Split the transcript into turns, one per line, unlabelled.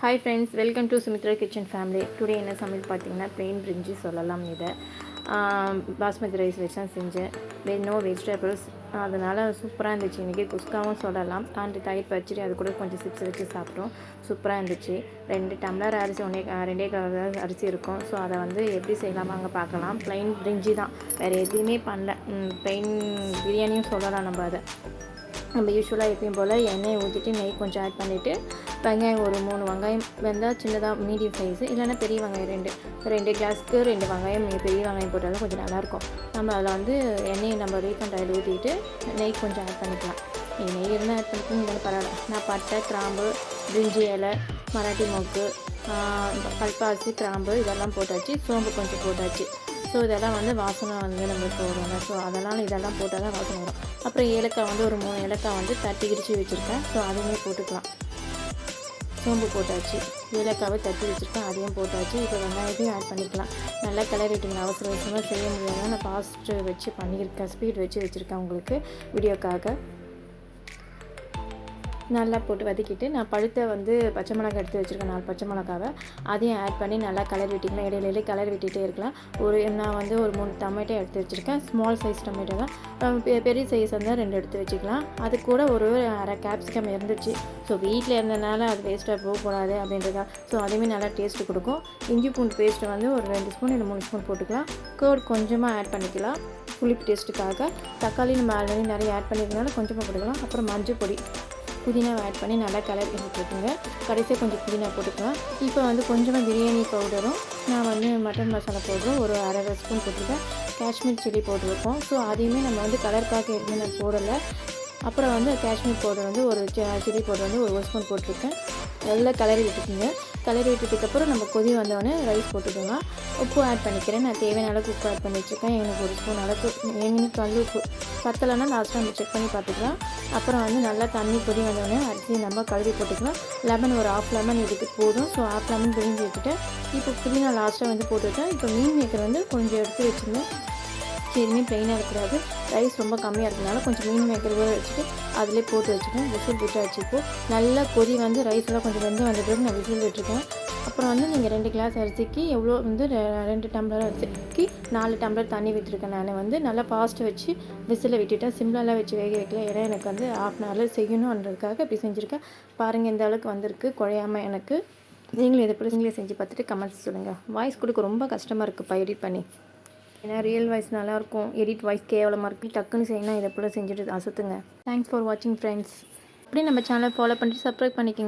Hi friends welcome to Sumithra kitchen family today என்ன சமையல் பார்த்தீங்கன்னா ப்ளெயின் பிரிஞ்சி சொல்லலாம் இதை. பாஸ்மதி ரைஸ் வச்சு தான் செஞ்சேன். வெ நோ வெஜிடபிள்ஸ் அதனால் சூப்பராக இருந்துச்சு. இன்றைக்கி குஸ்காவும் சொல்லலாம். அண்ட் தயிர் பச்சடி அது கூட கொஞ்சம் சிப்ஸ் வச்சு சாப்பிட்டோம். சூப்பராக இருந்துச்சு. ரெண்டு டம்ளர் அரிசி ஒன்றே ரெண்டே கலர் அரிசி இருக்கும். ஸோ அதை வந்து எப்படி செய்யலாம் அங்கே பார்க்கலாம். ப்ளைன் பிரிஞ்சி தான். வேறு எதுவுமே பண்ணல. ப்ளைன் பிரியாணியும் சொல்லலாம் நம்ம அதை. நம்ம யூஸ்வலாக எப்பயும் போல் எண்ணெயை ஊற்றிட்டு நெய் கொஞ்சம் ஆட் பண்ணிவிட்டு வெங்காயம் ஒரு மூணு வெங்காயம் வெந்தால் சின்னதாக மீடியம் சைஸு இல்லைன்னா பெரிய வெங்காயம் ரெண்டு. ரெண்டு கிளாஸ்க்கு ரெண்டு வெங்காயம் பெரிய வெங்காயம் போட்டாலும் கொஞ்சம் நல்லாயிருக்கும். நம்ம அதில் வந்து எண்ணெயை நம்ம ரீஃபண்ட் ஆயில் ஊற்றிட்டு நெய் கொஞ்சம் ஆட் பண்ணிக்கலாம். நீ நெய் இருந்தால் ஆட் பண்ணிக்கணும் பரவாயில்ல. நான் பட்டை கிராம்பு பிரிஞ்சி இலை மராட்டி மொக்கு கல்பாசி கிராம்பு இதெல்லாம் போட்டாச்சு சோம்பு கொஞ்சம் போட்டாச்சு. ஸோ இதெல்லாம் வந்து வாசனை வந்து நம்மளுக்கு வரும்ல. ஸோ அதெல்லாம் இதெல்லாம் போட்டால் தான் வாசனை வரும். அப்புறம் ஏலக்காய் வந்து ஒரு மூணு ஏலக்காய் வந்து தட்டி இடித்து வச்சுருக்கேன். ஸோ அதையுமே போட்டுக்கலாம். சோம்பு போட்டாச்சு. ஏலக்காவை தட்டி வச்சுருக்கேன். அதையும் போட்டாச்சு. இப்போ வெங்காயத்தையும் ஆட் பண்ணிக்கலாம். நல்லா கிளறிட்டுங்க அவசர அவசரமாக செய்ய முடியாது நான் ஃபாஸ்ட்டு வச்சு பண்ணியிருக்கேன். ஸ்பீட் வச்சு வச்சுருக்கேன் உங்களுக்கு. வீடியோக்காக. நல்லா போட்டு வதக்கிட்டு நான் பழுத்த வந்து பச்சை மிளகாய் எடுத்து வச்சுருக்கேன் நாலு பச்சை மிளகாவை. அதையும் ஆட் பண்ணி நல்லா கலர் விட்டிக்கலாம். இடையில கலர் விட்டுகிட்டே இருக்கலாம். ஒரு நான் வந்து ஒரு மூணு டொமேட்டோ எடுத்து வச்சுருக்கேன். ஸ்மால் சைஸ் டொமேட்டோ தான். பெ- பெரிய சைஸ் இருந்தால் ரெண்டு எடுத்து வச்சுக்கலாம். அது கூட ஒரு அரை கேப்சிகம் இருந்துச்சு. ஸோ வீட்டில் இருந்தனால அது வேஸ்ட்டாக போகக்கூடாது அப்படின்றதா. ஸோ அதுவுமே நல்லா டேஸ்ட்டு கொடுக்கும். இஞ்சி பூண்டு பேஸ்ட்டு வந்து ஒரு ரெண்டு ஸ்பூன் இல்லை மூணு ஸ்பூன் போட்டுக்கலாம். கேர்ட் கொஞ்சமாக ஆட் பண்ணிக்கலாம். புளிப்பு டேஸ்ட்டுக்காக தக்காளி நம்ம ஆல்ரெடி நிறைய ஆட் பண்ணியிருந்தனால கொஞ்சமாக போட்டுக்கலாம். அப்புறம் மஞ்சள் பொடி. புதினாவை ஆட் பண்ணி நல்லா கலர் பண்ணி போட்டுங்க கடைசியாக கொஞ்சம் புதினா போட்டுக்கலாம். இப்போ வந்து கொஞ்சமாக பிரியாணி பவுடரும் நான் வந்து மட்டன் மசாலா பவுடரும் ஒரு அரை அரை ஸ்பூன் போட்டிருக்கேன். காஷ்மீர் சில்லி போட்டிருக்கோம் ஸோ அதையுமே நம்ம வந்து கலருக்காக எதுவுமே நான் போடலை. அப்புறம் வந்து காஷ்மீர் பவுடர் வந்து ஒரு சில்லி பவுடர் வந்து ஒரு ஒரு ஸ்பூன் போட்டிருக்கேன். நல்லா கலரி விட்டுக்குங்க. கலரி விட்டதுக்கப்புறம் நம்ம கொதி வந்தோடனே ரைஸ் போட்டுக்கலாம். உப்பு ஆட் பண்ணிக்கிறேன். நான் தேவையான அளவுக்கு உப்பு ஆட் பண்ணி வச்சுருக்கேன். எனக்கு ஒரு ஸ்பூன் அளவுக்கு எங்களுக்கு வந்து உப்பு பத்தலைன்னா லாஸ்ட்டாக நம்ம செக் பண்ணி பார்த்துக்கலாம். அப்புறம் வந்து நல்லா தண்ணி கொதி வந்தோடனே அரிசி நம்ம கழுவி போட்டுக்கலாம். லெமன் ஒரு ஆஃப் லெமன் இதுக்கு போதும். ஸோ ஆஃப் லெமன் பிரிஞ்சு வச்சுட்டு இப்போ புதினா லாஸ்ட்டாக வந்து போட்டுவிட்டேன் இப்போ மீன் மேக்கர் வந்து கொஞ்சம் எடுத்து வச்சுருந்தேன். எதுவுமே ப்ளைனாக இருக்கக்கூடாது. ரைஸ் ரொம்ப கம்மியாக இருக்கனால கொஞ்சம் மீன் மேக்கர் ஊற வச்சுட்டு அதிலே போட்டு வச்சுட்டேன் விசில் விட்டு வச்சுப்போம் நல்லா கொதி வந்து ரைஸ்லாம் கொஞ்சம் வெந்து வந்த பிறகு நான் விசில் விட்டுருக்கேன். அப்புறம் வந்து நீங்கள் ரெண்டு கிளாஸ் அரிசிக்கு எவ்வளோ வந்து ரெண்டு டம்ளர் அரிசிக்கு நாலு டம்ளர் தண்ணி விட்டுருக்கேன் நான். வந்து நல்லா ஃபாஸ்ட் வச்சு விசில் விட்டுட்டேன் சிம்லெலாம் வச்சு வேக வைக்கல. ஏன்னா எனக்கு வந்து ஆஃப் அன் ஹவரில் செய்யணுன்றதுக்காக இப்படி செஞ்சுருக்கேன். பாருங்கள் இந்த அளவுக்கு வந்திருக்கு. குழையாம எனக்கு. நீங்களும் இதை எப்படி நீங்களே செஞ்சு பார்த்துட்டு கமெண்ட்ஸ் சொல்லுங்கள் வாய்ஸ் கொடுக்க ரொம்ப கஷ்டமாக இருக்குது எடிட் பண்ணி. ஏன்னா ரியல் வாய்ஸ் நல்லாயிருக்கும் எடிட் வாய்ஸ் கேவலமாக இருக்குது டக்குன்னு செய்யணும் இதை போல் செஞ்சுட்டு அசத்துங்க. தேங்க்ஸ் ஃபார் வாட்சிங் ஃப்ரெண்ட்ஸ் அப்படியே நம்ம சேனலை ஃபாலோ பண்ணிட்டு சப்ஸ்கிரைப் பண்ணிக்கோங்க.